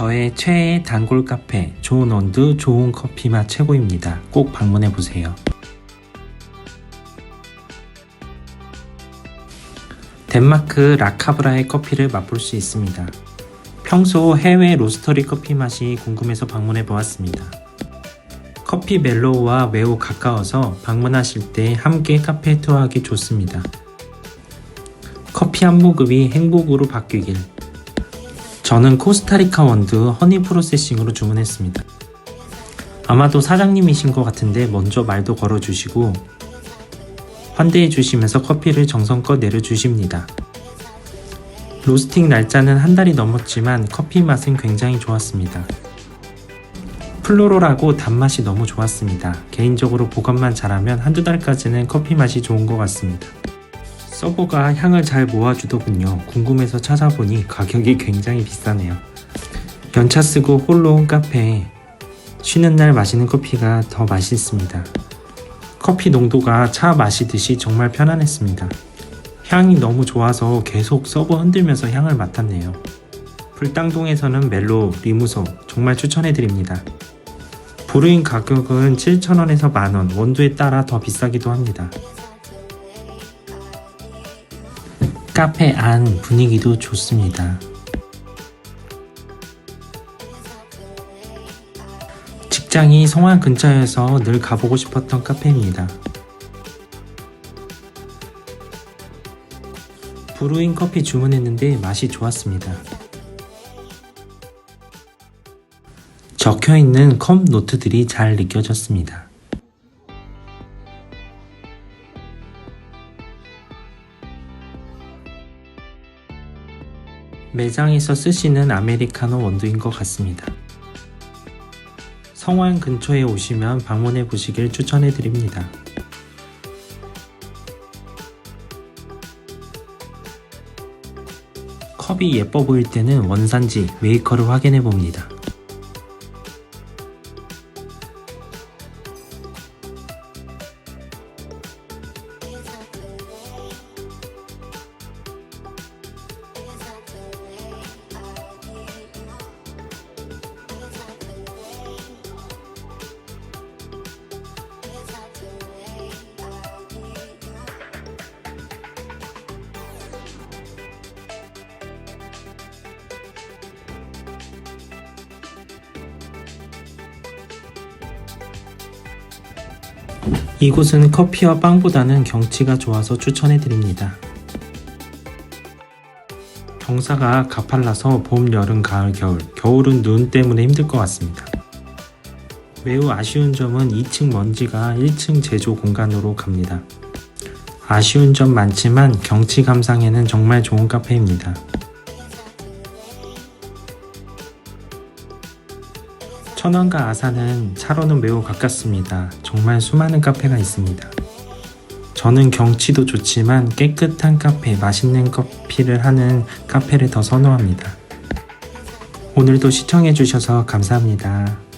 저의 최애 단골 카페 좋은 원두 좋은 커피 맛 최고입니다. 꼭 방문해 보세요. 덴마크 라카브라의 커피를 맛볼 수 있습니다. 평소 해외 로스터리 커피 맛이 궁금해서 방문해 보았습니다. 커피 멜로우와 매우 가까워서 방문하실 때 함께 카페 투어하기 좋습니다. 커피 한 모금이 행복으로 바뀌길. 저는 코스타리카 원두 허니 프로세싱으로 주문했습니다. 아마도 사장님이신 것 같은데 먼저 말도 걸어주시고 환대해 주시면서 커피를 정성껏 내려주십니다. 로스팅 날짜는 한 달이 넘었지만 커피 맛은 굉장히 좋았습니다. 플로럴하고 단맛이 너무 좋았습니다. 개인적으로 보관만 잘하면 한두 달까지는 커피 맛이 좋은 것 같습니다. 서버가 향을 잘 모아주더군요. 궁금해서 찾아보니 가격이 굉장히 비싸네요. 연차 쓰고 홀로 온 카페에 쉬는 날 마시는 커피가 더 맛있습니다. 커피 농도가 차 마시듯이 정말 편안했습니다. 향이 너무 좋아서 계속 서버 흔들면서 향을 맡았네요. 불당동에서는 멜로, 리무소 정말 추천해드립니다. 브루인 가격은 7,000원에서 만원, 원두에 따라 더 비싸기도 합니다. 카페 안 분위기도 좋습니다. 직장이 성안 근처여서 늘 가보고 싶었던 카페입니다. 브루인 커피 주문했는데 맛이 좋았습니다. 적혀 있는 컵 노트들이 잘 느껴졌습니다. 매장에서 쓰시는 아메리카노 원두인 것 같습니다. 성완 근처에 오시면 방문해 보시길 추천해 드립니다. 컵이 예뻐 보일 때는 원산지, 메이커를 확인해 봅니다. 이곳은 커피와 빵보다는 경치가 좋아서 추천해 드립니다. 경사가 가팔라서 봄, 여름, 가을, 겨울, 겨울은 눈 때문에 힘들 것 같습니다. 매우 아쉬운 점은 2층 먼지가 1층 제조 공간으로 갑니다. 아쉬운 점 많지만 경치 감상에는 정말 좋은 카페입니다. 천안과 아산은 차로는 매우 가깝습니다. 정말 수많은 카페가 있습니다. 저는 경치도 좋지만 깨끗한 카페, 맛있는 커피를 하는 카페를 더 선호합니다. 오늘도 시청해주셔서 감사합니다.